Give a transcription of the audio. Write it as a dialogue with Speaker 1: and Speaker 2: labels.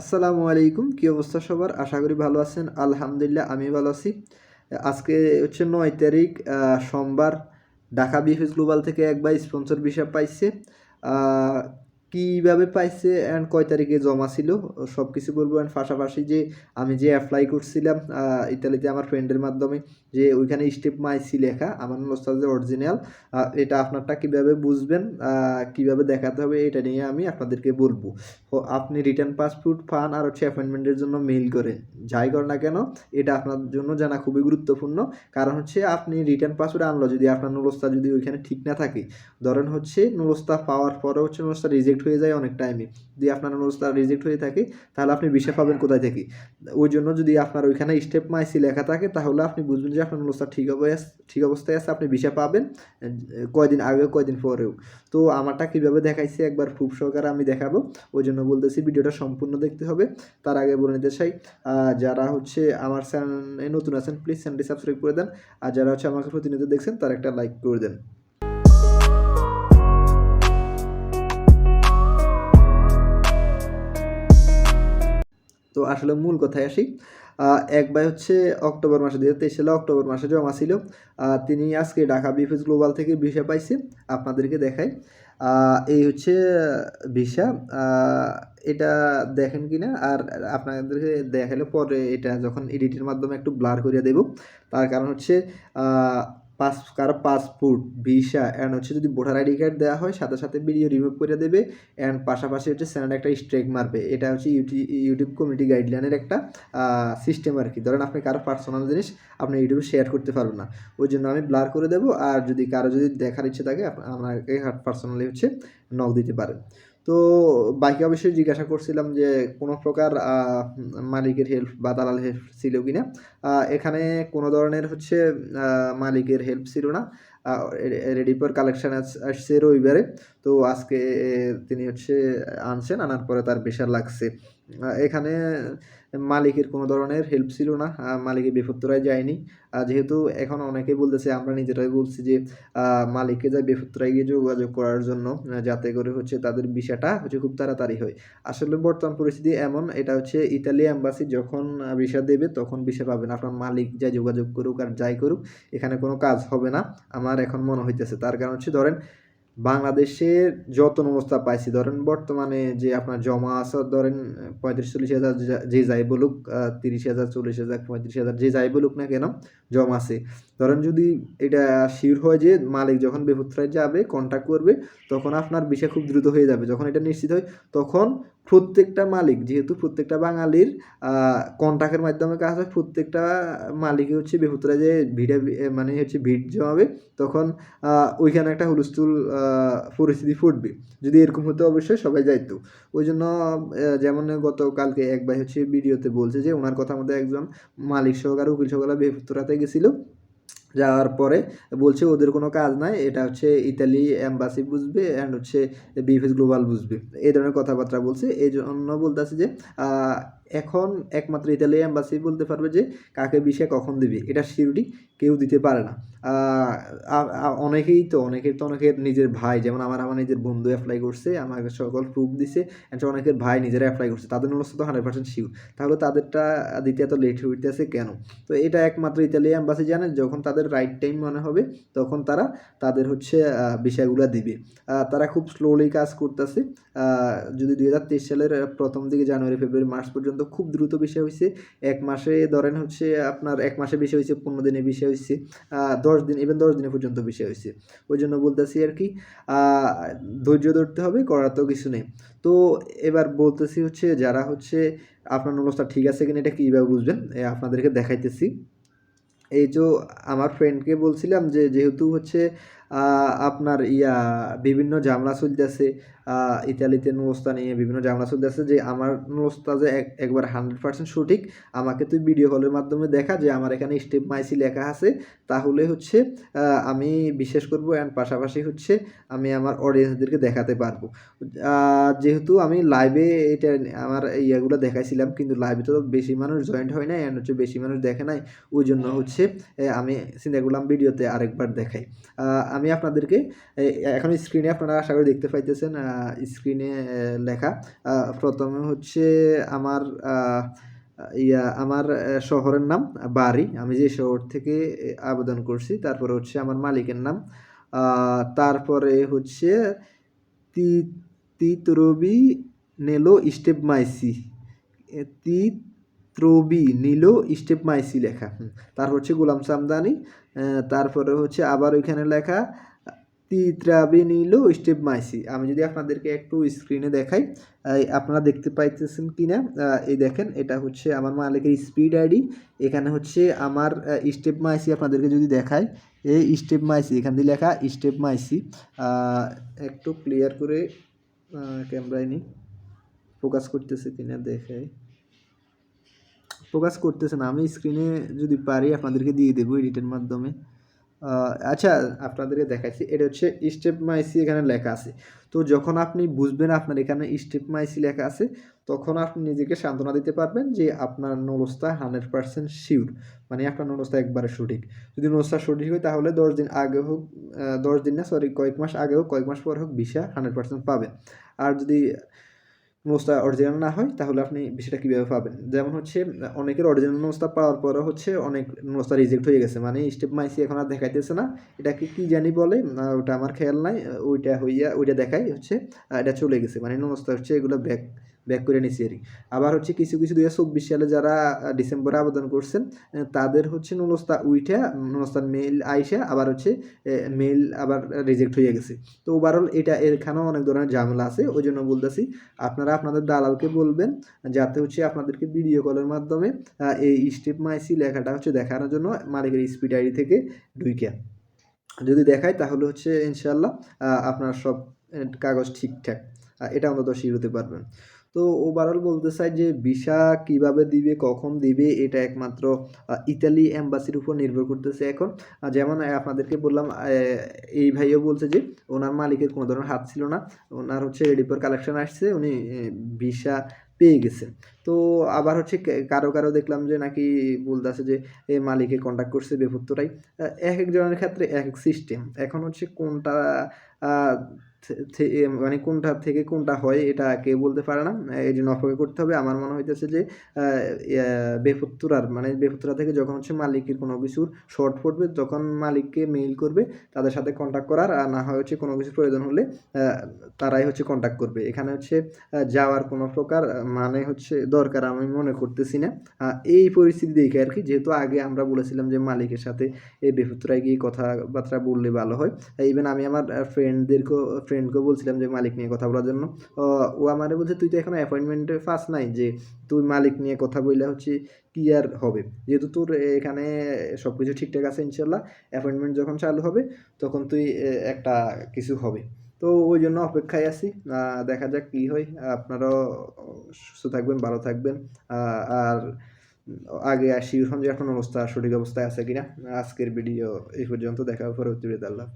Speaker 1: আসসালামু আলাইকুম, কী অবস্থা সবার? আশা করি ভালো আছেন। আলহামদুলিল্লাহ, আমি ভালো আছি। আজকে হচ্ছে নয় তারিখ সোমবার। ঢাকা বিএফএস গ্লোবাল থেকে একবার স্পন্সর ভিসা পাইছে। কীভাবে পাইছে অ্যান্ড কয় তারিখে জমা ছিল সব কিছু বলব অ্যান্ড পাশাপাশি যে আমি যে অ্যাপ্লাই করছিলাম ইতালিতে আমার ফ্রেন্ডের মাধ্যমে, যে ওইখানে স্টেপ মাইসি লেখা, আমার যে অরিজিনাল এটা আপনারটা কীভাবে বুঝবেন কীভাবে দেখাতে হবে এটা নিয়ে আমি আপনাদেরকে বলব। আপনি রিটার্ন পাসপোর্ট পান আর হচ্ছে অ্যাপয়েন্টমেন্টের জন্য মেইল করে যাই কর না কেন, এটা আপনার জন্য জানা খুবই গুরুত্বপূর্ণ, কারণ হচ্ছে আপনি রিটার্ন পাসপোর্ট আনলো যদি আপনার নুরস্তা যদি ওইখানে ঠিক না থাকে, ধরেন হচ্ছে নুরস্তা পাওয়ার পরে হচ্ছে নুরস্তা রিজেক্ট হয়ে যায় অনেক টাইমে যদি আপনার নুরস্তা রিজেক্ট হয়ে থাকে, তাহলে আপনি বিষয় পাবেন কোথায় থেকে? ওই জন্য যদি আপনার ওইখানে স্টেপ মাইসি লেখা থাকে, তাহলে আপনি বুঝবেন যে আপনার নুরস্তা ঠিক ঠিক অবস্থায় আছে, আপনি বিষয় পাবেন কয়দিন আগে কয়দিন পরেও। তো আমারটা কীভাবে দেখাইছে একবার খুব সহকারে আমি দেখাবো। ওই জন্য বলতেছি ভিডিওটা সম্পূর্ণ দেখতে হবে। তার আগে বলে নিতে চাই যারা হচ্ছে আমার চ্যানেলে নতুন আছেন প্লিজ চ্যানেলটি সাবস্ক্রাইব করে দেন। আর যারা হচ্ছে আমাকে প্রতিনিয়ত দেখছেন, তার একটা লাইক করে দেন। তো আসলে মূল কথায় আসি। এক ভাই হচ্ছে অক্টোবর মাসে দু হাজার তেইশ সালে অক্টোবর মাসে জমা ছিল। তিনি আজকে ঢাকা বিএফএস গ্লোবাল থেকে ভিসা পাইছে, আপনাদেরকে দেখাই। এই হচ্ছে ভিসা। এটা দেখেন কি না, আর আপনাদেরকে দেখালে পরে এটা যখন এডিটের মাধ্যমে একটু ব্লার করে দেব। তার কারণ হচ্ছে পাস, কারও পাসপোর্ট, ভিসা অ্যান্ড হচ্ছে যদি ভোটার আইডি কার্ড দেওয়া হয়, সাথে সাথে ভিডিও রিমুভ করে দেবে অ্যান্ড পাশাপাশি হচ্ছে চ্যানেলে একটা স্ট্রাইক মারবে। এটা হচ্ছে ইউটি- ইউটিউব কমিটি গাইডলাইনের একটা সিস্টেম আর কি ধরেন আপনি কারও পার্সোনাল জিনিস আপনি ইউটিউবে শেয়ার করতে পারবেন না। ওই জন্য আমি ব্লার করে দেবো, আর যদি কারও যদি দেখার ইচ্ছে থাকে আপ- আপনাকে পার্সোনালি হচ্ছে নক দিতে পারেন। তো বাইকে অবশ্যই জিজ্ঞাসা করছিলাম যে কোনো প্রকার মালিকের হেল্প বা দালাল হেল্প ছিল কি না এখানে কোনো ধরনের হচ্ছে মালিকের হেল্প ছিল না। রেডি পর কালেকশন আসছে রবিবারে। তো আজকে, তিনি হচ্ছে আনছেন, আনার পরে তার বেশার লাগছে। এখানে মালিকের কোনো ধরনের হেল্প ছিল না। মালিকের বিপত্তরায় যায়নি। যেহেতু এখন অনেকে বলতেছে, আমরা নিজেরাই বলছি যে মালিককে যায় বিপত্তরায় গিয়ে যোগাযোগ করার জন্য যাতে করে হচ্ছে তাদের বিষয়টা হচ্ছে খুব তাড়াতাড়ি হয়। আসলে বর্তমান পরিস্থিতি এমন, এটা হচ্ছে ইতালি অ্যাম্বাসি যখন ভিসা দেবে, তখন ভিসা পাবেন আপনার মালিক যা যোগাযোগ করুক আর যাই করুক, এখানে কোনো কাজ হবে না। আমার এখন মনে হইতেছে, তার কারণ হচ্ছে ধরেন বাংলাদেশের যত অবস্থা পাইছি, ধরেন বর্তমানে যে আপনার জমা আছে, ধরেন পঁয়ত্রিশ চল্লিশ হাজার যে যাই বলুক তিরিশ হাজার, চল্লিশ হাজার, পঁয়ত্রিশ হাজার যে যাই বলুক না কেন, জমা আছে। ধরেন যদি এটা শিওর হয় যে মালিক যখন বেপুত্রায় যাবে কন্ট্যাক্ট করবে, তখন আপনার বিষয় খুব দ্রুত হয়ে যাবে। যখন এটা নিশ্চিত হয়, তখন প্রত্যেকটা মালিক, যেহেতু প্রত্যেকটা বাঙালির কন্ট্যাক্টের মাধ্যমে কাজ হয়, প্রত্যেকটা মালিকই হচ্ছে বেপুত্রায় যে ভিড়ে মানে হচ্ছে ভিড় জমাবে, তখন ওইখানে একটা হুলস্থুল পরিস্থিতি ফুটবে। যদি এরকম হতো অবশ্যই সবাই যাইতো। ওই জন্য যেমন গতকালকে এক ভাই হচ্ছে ভিডিওতে বলছে যে, ওনার কথা মধ্যে একজন মালিক সহকারে, উকিল সহকারে বেপুত্রাতে গেছিল। যাওয়ার পরে বলছে ওদের কোনো কাজ নাই, এটা হচ্ছে ইতালি অ্যাম্বাসি বুঝবে অ্যান্ড হচ্ছে বিএফএস গ্লোবাল বুঝবে। এই ধরনের কথাবার্তা বলছে। এই জন্য বলতেছে যে এখন একমাত্র ইতালি অ্যাম্বাসি বলতে পারবে যে কাকে বিষয় কখন দিবে। এটা সিউরিটি কেউ দিতে পারে না। অনেকেই তো, অনেকের তো অনেকের নিজের ভাই, যেমন আমার আমার নিজের বন্ধু অ্যাপ্লাই করছে, আমাকে সকল প্রুফ দিছে, and অনেকের ভাই নিজেরা অ্যাপ্লাই করছে। তাদের নষ্ট তো হান্ড্রেড পার্সেন্ট শিওর তাহলে তাদেরটা দিতে এত লেট হইতেছে কেন? তো এটা একমাত্র ইতালি অ্যাম্বাসি জানে, যখন তাদের রাইট টাইম মনে হবে, তখন তারা তাদের হচ্ছে বিষয়গুলো দিবে। তারা খুব স্লোলি কাজ করতেছে। যদি দুই হাজার তেইশ সালের প্রথম দিকে জানুয়ারি, ফেব্রুয়ারি, মার্চ পর্যন্ত খুব দ্রুত বিষয় হয়েছে এক মাসে ধরেন হচ্ছে আপনার এক মাসে বিষয় হয়েছে পনেরো দিনে বিষয় হয়েছে দশ দিন ইভেন দশ দিনে পর্যন্ত বিষয় হয়েছে ওই জন্য বলতেছি আর কি ধৈর্য ধরতে হবে, করার তো কিছু নেই। তো এবার বলতেছি হচ্ছে যারা হচ্ছে আপনার অবস্থা ঠিক আছে কিনা এটা কীভাবে বুঝবেন আপনাদেরকে দেখাইতেছি। এই যে আমার ফ্রেন্ডকে বলছিলাম যে যেহেতু হচ্ছে আপনার ইয়া, বিভিন্ন জামলা চলতেছে। ইতালিতে নুরস্তা নিয়ে বিভিন্ন ঝামেলা চলতেছে যে, আমার নুরস্তা যে এক- একবার হান্ড্রেড পার্সেন্ট সঠিক, আমাকে তুই ভিডিও কলের মাধ্যমে দেখা যে, আমার এখানে স্টেপ মাইসি লেখা আছে। তাহলে হচ্ছে আমি বিশ্বাস করব অ্যান্ড পাশাপাশি হচ্ছে, আমি আমার অডিয়েন্সদেরকে দেখাতে পারব। যেহেতু আমি লাইভে এটা, আমার ইয়াগুলো দেখাইছিলাম, কিন্তু লাইভে তো বেশি মানুষ জয়েন্ট হয় নাই অ্যান্ড হচ্ছে বেশি মানুষ দেখে নাই। ওই জন্য হচ্ছে আমি চিন্তা করলাম ভিডিওতে আরেকবার দেখাই। আমি আপনাদেরকে এখন স্ক্রিনে আপনারা আশা করি দেখতে পাইতেছেন স্ক্রিনে লেখা। প্রথমে হচ্ছে আমার ইয়া আমার শহরের নাম বাড়ি। আমি যে শহর থেকে আবেদন করছি তারপরে হচ্ছে আমার মালিকের নাম। তারপরে হচ্ছে তি তিতরবি নেলো স্টেপ মাইসি। এ, তিত্রবি নিল স্টেপ মাইসি লেখা। তারপর হচ্ছে গোলাম সামদানি। তারপরে হচ্ছে আবার ওইখানে লেখা তিত্রাবি নিল স্টেপ মাইসি। আমি যদি আপনাদেরকে একটু স্ক্রিনে দেখাই আপনারা দেখতে পাইতেছেন কি না? এই দেখেন, এটা হচ্ছে আমার মালিকের স্পিড আইডি এখানে হচ্ছে আমার স্টেপ মাইসি আপনাদেরকে যদি দেখাই, এই স্টেপ মাইসি, এখান দিয়ে লেখা স্টেপ মাইসি। একটু ক্লিয়ার করে ক্যামেরায় নিই। ফোকাস করতেছে কিনা দেখাই ফোকাস করতেছে না আমি স্ক্রিনে যদি পারি আপনাদেরকে দিয়ে দেবো এডিটের মাধ্যমে। আচ্ছা আপনাদেরকে দেখাচ্ছি, এটা হচ্ছে স্টেপ মাইসি এখানে লেখা আছে। তো যখন আপনি বুঝবেন আপনার এখানে স্টেপ মাইসি লেখা আছে, তখন আপনি নিজেকে সান্ত্বনা দিতে পারবেন যে আপনার নলস্তা হান্ড্রেড পার্সেন্ট শিওর মানে আপনার নলস্তা একবারে সঠিক। যদি নলস্তা সঠিক হয়, তাহলে দশ দিন আগে হোক দশ দিন না সরি কয়েক মাস আগে হোক, কয়েক মাস পর হোক ভিসা হান্ড্রেড পার্সেন্ট পাবেন। আর যদি নোটসটা অরিজিনাল না হয়, তাহলে আপনি বিষয়টা কীভাবে পাবেন? যেমন হচ্ছে, অনেকের অরিজিনাল নোস্তা পাওয়ার পরও হচ্ছে, অনেক নোস্তা রিজেক্ট হয়ে গেছে। মানে স্টেপ মাইসি এখন আর দেখাইতেছে না। এটাকে কী জানি বলে ওটা আমার খেয়াল নাই। ওইটা হইয়া, ওইটা দেখাই হচ্ছে এটা চলে গেছে। মানে নোস্তা হচ্ছে এগুলো ব্যাক ব্যাক করে নিছি আর। আবার হচ্ছে কিছু কিছু দুই সালে যারা ডিসেম্বরে আবেদন করছেন তাদের হচ্ছে নুনস্তা উইঠা নুনস্তার মেইল আইসা, আবার হচ্ছে মেইল আবার রিজেক্ট হয়ে গেছে। তো ওভারঅল এটা এখানেও অনেক ধরনের ঝামেলা আছে, ওই জন্য বলতেছি, আপনারা আপনাদের দালালকে বলবেন, যাতে হচ্ছে আপনাদেরকে ভিডিও কলের মাধ্যমে এই স্টেপ মাইসি লেখাটা হচ্ছে দেখানোর জন্য মালিকের স্পিড আইডি থেকে ঢুইকা। যদি দেখায় তাহলে হচ্ছে ইনশাল্লাহ আপনার সব কাগজ ঠিকঠাক এটা অন্তত হতে পারবেন। তো ওভারঅল বলতে চাই যে ভিসা কীভাবে দিবে, কখন দিবে, এটা একমাত্র ইতালি এম্বাসির উপর নির্ভর করতেছে এখন। যেমন আপনাদেরকে বললাম এই ভাইও বলছে যে ওনার মালিকের কোনো ধরনের হাত ছিল না। ওনার হচ্ছে রেডিপোর কালেকশন আসছে, উনি ভিসা পেয়ে গেছেন তো আবার হচ্ছে কারও কারও দেখলাম যে নাকি বলতেছে যে মালিকে কন্ট্যাক্ট করছে বেফুত্তরাই আহ, এক একজনের ক্ষেত্রে এক এক সিস্টেম এখন হচ্ছে কোনটা মানে কোনটা থেকে কোনটা হয় এটা কে বলতে পারে না। এই জন্য অপেক্ষা করতে হবে। আমার মনে হইতেছে যে আহ, বেফুত্তুরার মানে বেফুত্তুরা থেকে যখন হচ্ছে মালিকের কোনো কিছুর শর্ট পড়বে তখন মালিককে মেইল করবে তাদের সাথে কন্ট্যাক্ট করার আর না হয় হচ্ছে কোনো কিছু প্রয়োজন হলে তারাই হচ্ছে কন্ট্যাক্ট করবে। এখানে হচ্ছে যাওয়ার কোনো প্রকার মানে হচ্ছে দরকার আমি মনে করতেছি না। এই পরিস্থিতি দেখে আর কি যেহেতু আগে আমরা বলেছিলাম যে মালিকের সাথে এই বেফুত্তরায় গিয়ে কথাবার্তা বললে ভালো হয়। ইভেন আমি আমার ফ্রেন্ডদেরকেও ফ্রেন্ডকেও বলছিলাম যে মালিক নিয়ে কথা বলার জন্য। ও আমারে বলছে, তুই তো এখন অ্যাপয়েন্টমেন্টে ফাঁস নাই যে তুই মালিক নিয়ে কথা বললে হচ্ছে কি আর হবে? যেহেতু তোর এখানে সব কিছু ঠিকঠাক আছে ইনশাল্লাহ অ্যাপয়েন্টমেন্ট যখন চালু হবে, তখন তুই একটা কিছু হবে। তো ওই জন্য অপেক্ষায় আছি। দেখা যাক কী হয়। আপনারাও সুস্থ থাকবেন, ভালো থাকবেন। আর আগে আসি এখন অবস্থা, সঠিক অবস্থায় আছে কিনা, আজকের ভিডিও এই পর্যন্ত। দেখা পরবর্তী আল্লাহ।